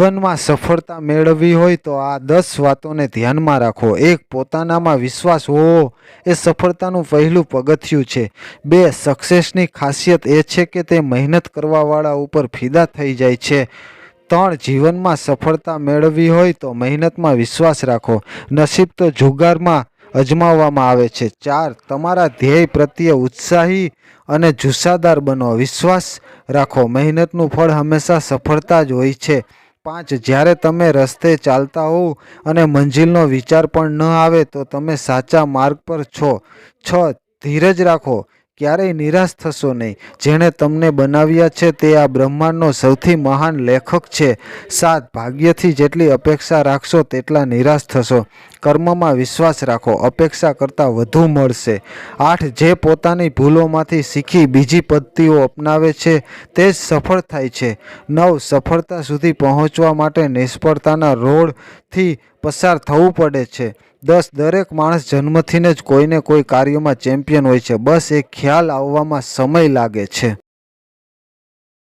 જીવનમાં સફળતા મેળવવી હોય તો આ દસ વાતોને ધ્યાનમાં રાખો. એક, પોતાનામાં વિશ્વાસ હોવો. એ સફળતાનું પહેલું પગથિયું છે. બે સક્સેસની ખાસિયત એ છે કે તે મહેનત કરવાવાળા ઉપર ફિદા થઈ જાય છે. ત્રણ, જીવનમાં સફળતા મેળવવી હોય તો મહેનતમાં વિશ્વાસ રાખો. નસીબ તો જુગારમાં અજમાવવામાં આવે છે. ચાર, તમારા ધ્યેય પ્રત્યે ઉત્સાહી અને જુસ્સાદાર બનો. વિશ્વાસ રાખો. મહેનતનું ફળ હંમેશા સફળતા જ હોય છે. પાંચ, જ્યારે તમે રસ્તે ચાલતા હોવ અને મંજિલનો વિચાર પણ ન આવે તો તમે સાચા માર્ગ પર છો. છ, ધીરજ રાખો. ક્યારેય નિરાશ થશો નહીં. જેણે તમને બનાવ્યા છે તે આ બ્રહ્માંડનો સૌથી મહાન લેખક છે. સાત ભાગ્યથી જેટલી અપેક્ષા રાખશો તેટલા નિરાશ થશો. કર્મમાં વિશ્વાસ રાખો. અપેક્ષા કરતાં વધુ મળશે. આઠ, જે પોતાની ભૂલોમાંથી શીખી બીજી પદ્ધતિઓ અપનાવે છે, તે જ સફળ થાય છે. નવ, સફળતા સુધી પહોંચવા માટે નિષ્ફળતાના રોડથી પસાર થવું પડે છે. દસ દરેક માણસ જન્મથીને જ કોઈને કોઈ કાર્યમાં ચેમ્પિયન હોય છે. બસ એ ખ્યાલ આવવામાં સમય લાગે છે.